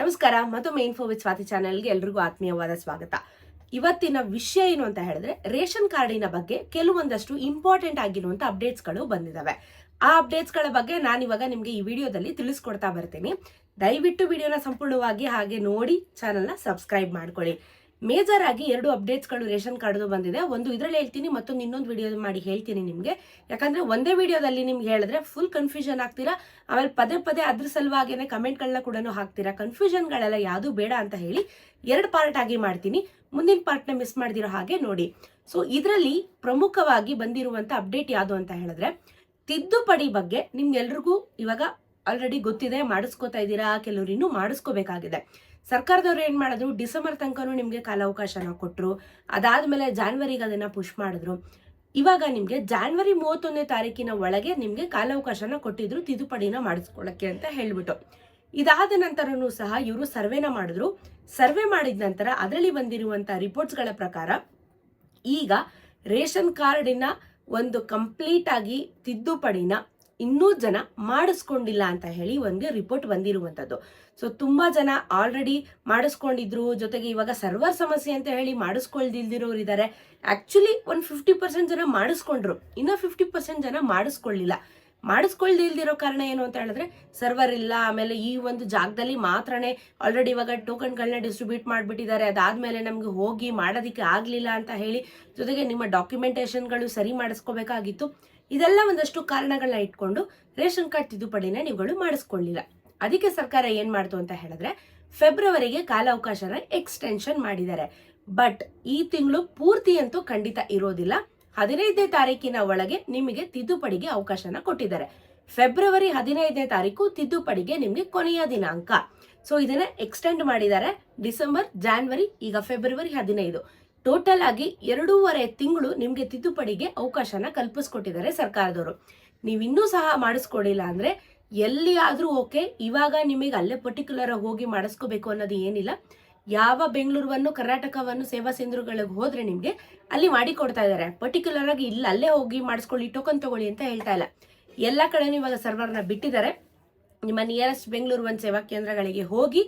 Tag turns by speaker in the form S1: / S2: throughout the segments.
S1: ನಮಸ್ಕಾರ ಮತ್ತೊಮ್ಮೆ ಫೋ ವಿತ್ ಸ್ವಾತಿ ಚಾನೆಲ್ಗೆ ಎಲ್ರಿಗೂ ಆತ್ಮೀಯವಾದ ಸ್ವಾಗತ. ಇವತ್ತಿನ ವಿಷಯ ಏನು ಅಂತ ಹೇಳಿದ್ರೆ, ರೇಷನ್ ಕಾರ್ಡಿನ ಬಗ್ಗೆ ಕೆಲವೊಂದಷ್ಟು ಇಂಪಾರ್ಟೆಂಟ್ ಆಗಿರುವಂತ ಅಪ್ಡೇಟ್ಸ್ಗಳು ಬಂದಿದ್ದಾವೆ ಆ ಅಪ್ಡೇಟ್ಸ್ಗಳ ಬಗ್ಗೆ ನಾನು ಇವಾಗ ನಿಮಗೆ ಈ ವಿಡಿಯೋದಲ್ಲಿ ತಿಳಿಸ್ಕೊಡ್ತಾ ಬರ್ತೀನಿ. ದಯವಿಟ್ಟು ವಿಡಿಯೋನ ಸಂಪೂರ್ಣವಾಗಿ ಹಾಗೆ ನೋಡಿ ಚಾನಲ್ನ ಸಬ್ಸ್ಕ್ರೈಬ್ ಮಾಡ್ಕೊಳ್ಳಿ. ಮೇಜರ್ ಆಗಿ ಎರಡು ಅಪ್ಡೇಟ್ಸ್ಗಳು ರೇಷನ್ ಕಾರ್ಡ್ದು ಬಂದಿದೆ. ಒಂದು ಇದರಲ್ಲಿ ಹೇಳ್ತೀನಿ, ಮತ್ತೊಂದು ಇನ್ನೊಂದು ವಿಡಿಯೋ ಮಾಡಿ ಹೇಳ್ತೀನಿ ನಿಮಗೆ. ಯಾಕಂದ್ರೆ ಒಂದೇ ವಿಡಿಯೋದಲ್ಲಿ ನಿಮ್ಗೆ ಹೇಳಿದ್ರೆ ಫುಲ್ ಕನ್ಫ್ಯೂಷನ್ ಆಗ್ತೀರಾ? ಆಮೇಲೆ ಪದೇ ಪದೇ ಅದ್ರ ಸಲುವಾಗೇ ಕಮೆಂಟ್ಗಳನ್ನ ಕೂಡ ಹಾಕ್ತೀರಾ? ಕನ್ಫ್ಯೂಷನ್ಗಳೆಲ್ಲ ಯಾವುದು ಬೇಡ ಅಂತ ಹೇಳಿ ಎರಡು ಪಾರ್ಟ್ ಆಗಿ ಮಾಡ್ತೀನಿ. ಮುಂದಿನ ಪಾರ್ಟ್ನ ಮಿಸ್ ಮಾಡ್ದಿರೋ ಹಾಗೆ ನೋಡಿ. ಸೊ ಇದರಲ್ಲಿ ಪ್ರಮುಖವಾಗಿ ಬಂದಿರುವಂತ ಅಪ್ಡೇಟ್ ಯಾವುದು ಅಂತ ಹೇಳಿದ್ರೆ, ತಿದ್ದುಪಡಿ ಬಗ್ಗೆ ನಿಮ್ಗೆಲ್ರಿಗೂ ಇವಾಗ ಆಲ್ರೆಡಿ ಗೊತ್ತಿದೆ, ಮಾಡಿಸ್ಕೋತಾ ಇದ್ದೀರಾ, ಕೆಲವರು ಇನ್ನೂ ಮಾಡಿಸ್ಕೋಬೇಕಾಗಿದೆ. ಸರ್ಕಾರದವ್ರು ಏನು ಮಾಡಿದ್ರು, ಡಿಸೆಂಬರ್ ತನಕನೂ ನಿಮಗೆ ಕಾಲಾವಕಾಶನ ಕೊಟ್ಟರು ಅದಾದ್ಮೇಲೆ ಜಾನ್ವರಿಗೆ ಅದನ್ನ ಪುಷ್ ಮಾಡಿದ್ರು. ಇವಾಗ ನಿಮಗೆ ಜಾನ್ವರಿ ಮೂವತ್ತೊಂದನೇ ತಾರೀಕಿನ ಒಳಗೆ ನಿಮಗೆ ಕಾಲಾವಕಾಶನ ಕೊಟ್ಟಿದ್ರು, ತಿದ್ದುಪಡಿನ ಮಾಡಿಸ್ಕೊಳ್ಳೋಕ್ಕೆ ಅಂತ ಹೇಳ್ಬಿಟ್ಟು. ಇದಾದ ನಂತರನೂ ಸಹ ಇವರು ಸರ್ವೆನ ಮಾಡಿದ್ರು. ಸರ್ವೆ ಮಾಡಿದ ನಂತರ ಅದರಲ್ಲಿ ಬಂದಿರುವಂಥ ರಿಪೋರ್ಟ್ಸ್ಗಳ ಪ್ರಕಾರ ಈಗ ರೇಷನ್ ಕಾರ್ಡಿನ ಒಂದು ಕಂಪ್ಲೀಟ್ ಆಗಿ ತಿದ್ದುಪಡಿನ ಇನ್ನೂ ಜನ ಮಾಡಿಸ್ಕೊಂಡಿಲ್ಲ ಅಂತ ಹೇಳಿ ಒಂದು ರಿಪೋರ್ಟ್ ಬಂದಿರುವಂತದ್ದು ಸೊ ತುಂಬಾ ಜನ ಆಲ್ರೆಡಿ ಮಾಡಿಸ್ಕೊಂಡಿದ್ರು. ಜೊತೆಗೆ ಇವಾಗ ಸರ್ವರ್ ಸಮಸ್ಯೆ ಅಂತ ಹೇಳಿ ಮಾಡಿಸ್ಕೊಳ್ದಿಲ್ದಿರೋರು ಇದ್ದಾರೆ ಆಕ್ಚುಲಿ ಒಂದು ಫಿಫ್ಟಿ ಪರ್ಸೆಂಟ್ ಜನ ಮಾಡಿಸ್ಕೊಂಡ್ರು. ಇನ್ನ ಫಿಫ್ಟಿ ಪರ್ಸೆಂಟ್ ಜನ ಮಾಡಿಸ್ಕೊಳ್ಳಿಲ್ಲ. ಮಾಡಿಸ್ಕೊಳ್ದಿಲ್ದಿರೋ ಕಾರಣ ಏನು ಅಂತ ಹೇಳಿದ್ರೆ ಸರ್ವರ್ ಇಲ್ಲ. ಆಮೇಲೆ ಈ ಒಂದು ಜಾಗದಲ್ಲಿ ಮಾತ್ರನೇ ಆಲ್ರೆಡಿ ಇವಾಗ ಟೋಕನ್ಗಳನ್ನ ಡಿಸ್ಟ್ರಿಬ್ಯೂಟ್ ಮಾಡಿಬಿಟ್ಟಿದ್ದಾರೆ. ಅದಾದ್ಮೇಲೆ ನಮಗೆ ಹೋಗಿ ಮಾಡೋದಕ್ಕೆ ಆಗಲಿಲ್ಲ ಅಂತ ಹೇಳಿ, ಜೊತೆಗೆ ನಿಮ್ಮ ಡಾಕ್ಯುಮೆಂಟೇಶನ್ಗಳು ಸರಿ ಮಾಡಿಸ್ಕೋಬೇಕಾಗಿತ್ತು. ಇದೆಲ್ಲ ಒಂದಷ್ಟು ಕಾರಣಗಳನ್ನ ಇಟ್ಕೊಂಡು ರೇಷನ್ ಕಾರ್ಡ್ ತಿದ್ದುಪಡಿನ ನೀವುಗಳು ಮಾಡಿಸ್ಕೊಳ್ಳಿಲ್ಲ. ಅದಕ್ಕೆ ಸರ್ಕಾರ ಏನ್ ಮಾಡ್ತು ಅಂತ ಹೇಳಿದ್ರೆ, ಫೆಬ್ರವರಿಗೆ ಕಾಲಾವಕಾಶನ ಎಕ್ಸ್ಟೆನ್ಷನ್ ಮಾಡಿದ್ದಾರೆ. ಬಟ್ ಈ ತಿಂಗಳು ಪೂರ್ತಿ ಅಂತೂ ಖಂಡಿತ ಇರೋದಿಲ್ಲ. ಹದಿನೈದನೇ ತಾರೀಕಿನ ಒಳಗೆ ನಿಮಗೆ ತಿದ್ದುಪಡಿಗೆ ಅವಕಾಶನ ಕೊಟ್ಟಿದ್ದಾರೆ. ಫೆಬ್ರವರಿ ಹದಿನೈದನೇ ತಾರೀಕು ತಿದ್ದುಪಡಿಗೆ ನಿಮಗೆ ಕೊನೆಯ ದಿನಾಂಕ. ಸೊ ಇದನ್ನ ಎಕ್ಸ್ಟೆಂಡ್ ಮಾಡಿದ್ದಾರೆ ಡಿಸೆಂಬರ್, ಜಾನ್ವರಿ, ಈಗ ಫೆಬ್ರವರಿ ಹದಿನೈದು. ಟೋಟಲ್ ಆಗಿ ಎರಡೂವರೆ ತಿಂಗಳು ನಿಮಗೆ ತಿದ್ದುಪಡಿಗೆ ಅವಕಾಶನ ಕಲ್ಪಿಸ್ಕೊಟ್ಟಿದ್ದಾರೆ ಸರ್ಕಾರದವರು. ನೀವು ಇನ್ನೂ ಸಹ ಮಾಡಿಸ್ಕೊಡಿಲ್ಲ ಅಂದರೆ ಎಲ್ಲಿ ಆದರೂ ಓಕೆ, ಇವಾಗ ನಿಮಗೆ ಅಲ್ಲೇ ಪರ್ಟಿಕ್ಯುಲರ್ ಆಗಿ ಹೋಗಿ ಮಾಡಿಸ್ಕೋಬೇಕು ಅನ್ನೋದು ಏನಿಲ್ಲ. ಯಾವ ಬೆಂಗಳೂರನ್ನು ಕರ್ನಾಟಕವನ್ನು ಸೇವಾ ಕೇಂದ್ರಗಳಿಗೆ ಹೋದರೆ ನಿಮಗೆ ಅಲ್ಲಿ ಮಾಡಿ ಕೊಡ್ತಾ ಇದ್ದಾರೆ. ಪರ್ಟಿಕ್ಯುಲರ್ ಆಗಿ ಇಲ್ಲ, ಅಲ್ಲೇ ಹೋಗಿ ಮಾಡಿಸ್ಕೊಳ್ಳಿ ಟೋಕನ್ ತಗೊಳ್ಳಿ ಅಂತ ಹೇಳ್ತಾ ಇಲ್ಲ. ಎಲ್ಲ ಕಡೆನೂ ಇವಾಗ ಸರ್ವರ್ನ ಬಿಟ್ಟಿದ್ದಾರೆ. ನಿಮ್ಮ ನಿಯರೆಸ್ಟ್ ಬೆಂಗಳೂರು ಒಂದು ಸೇವಾ ಕೇಂದ್ರಗಳಿಗೆ ಹೋಗಿ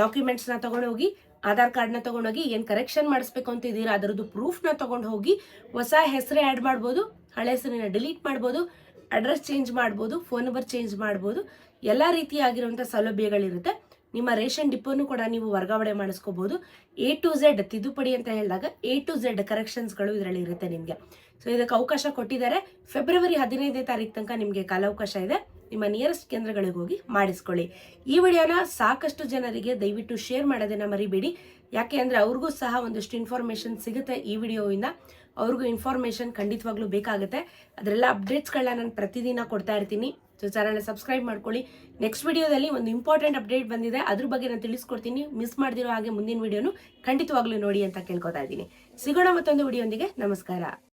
S1: ಡಾಕ್ಯುಮೆಂಟ್ಸ್ನ ತಗೊಂಡು ಹೋಗಿ ಆಧಾರ್ ಕಾರ್ಡ್ನ ತಗೊಂಡೋಗಿ ಏನು ಕರೆಕ್ಷನ್ ಮಾಡಿಸ್ಬೇಕು ಅಂತ ಇದ್ದೀರಾ, ಅದರದ್ದು ಪ್ರೂಫ್ನ ತಗೊಂಡು ಹೋಗಿ ಹೊಸ ಹೆಸರೇ ಆ್ಯಡ್ ಮಾಡ್ಬೋದು, ಹಳೆ ಹೆಸರನ್ನ ಡಿಲೀಟ್ ಮಾಡ್ಬೋದು ಅಡ್ರೆಸ್ ಚೇಂಜ್ ಮಾಡ್ಬೋದು ಫೋನ್ ನಂಬರ್ ಚೇಂಜ್ ಮಾಡ್ಬೋದು, ಎಲ್ಲ ರೀತಿಯಾಗಿರುವಂಥ ಸೌಲಭ್ಯಗಳಿರುತ್ತೆ. ನಿಮ್ಮ ರೇಷನ್ ಡಿಪೋನು ಕೂಡ ನೀವು ವರ್ಗಾವಣೆ ಮಾಡಿಸ್ಕೋಬಹುದು ಎ ಟು ಝೆಡ್ ತಿದ್ದುಪಡಿ ಅಂತ ಹೇಳಿದಾಗ ಎ ಟು ಝೆಡ್ ಕರೆಕ್ಷನ್ಸ್ಗಳು ಇದರಲ್ಲಿ ಇರುತ್ತೆ ನಿಮಗೆ. ಸೊ ಇದಕ್ಕೆ ಅವಕಾಶ ಕೊಟ್ಟಿದ್ದಾರೆ. ಫೆಬ್ರವರಿ ಹದಿನೈದನೇ ತಾರೀಕು ತನಕ ನಿಮಗೆ ಕಾಲಾವಕಾಶ ಇದೆ. ನಿಮ್ಮ ನಿಯರೆಸ್ಟ್ ಕೇಂದ್ರಗಳಿಗೆ ಹೋಗಿ ಮಾಡಿಸ್ಕೊಳ್ಳಿ. ಈ ವಿಡಿಯೋನ ಸಾಕಷ್ಟು ಜನರಿಗೆ ದಯವಿಟ್ಟು ಶೇರ್ ಮಾಡೋದನ್ನು ಮರಿಬೇಡಿ. ಯಾಕೆ ಅಂದರೆ ಅವ್ರಿಗೂ ಸಹ ಒಂದಷ್ಟು ಇನ್ಫಾರ್ಮೇಷನ್ ಸಿಗುತ್ತೆ ಈ ವಿಡಿಯೋಯಿಂದ ಅವ್ರಿಗೂ ಇನ್ಫಾರ್ಮೇಷನ್ ಖಂಡಿತವಾಗ್ಲೂ ಬೇಕಾಗುತ್ತೆ. ಅದರೆಲ್ಲ ಅಪ್ಡೇಟ್ಸ್ಗಳನ್ನ ನಾನು ಪ್ರತಿದಿನ ಕೊಡ್ತಾ ಇರ್ತೀನಿ. ಸೊ ಚಾನಲ್ನ ಸಬ್ಸ್ಕ್ರೈಬ್ ಮಾಡ್ಕೊಳ್ಳಿ. ನೆಕ್ಸ್ಟ್ ವಿಡಿಯೋದಲ್ಲಿ ಒಂದು ಇಂಪಾರ್ಟೆಂಟ್ ಅಪ್ಡೇಟ್ ಬಂದಿದೆ. ಅದ್ರ ಬಗ್ಗೆ ನಾನು ತಿಳಿಸ್ಕೊಡ್ತೀನಿ. ಮಿಸ್ ಮಾಡ್ದಿರೋ ಹಾಗೆ ಮುಂದಿನ ವಿಡಿಯೋನು ಖಂಡಿತವಾಗ್ಲೂ ನೋಡಿ ಅಂತ ಕೇಳ್ಕೊತಾ ಇದ್ದೀನಿ. ಸಿಗೋಣ ಮತ್ತೊಂದು ವಿಡಿಯೋಂದಿಗೆ ನಮಸ್ಕಾರ.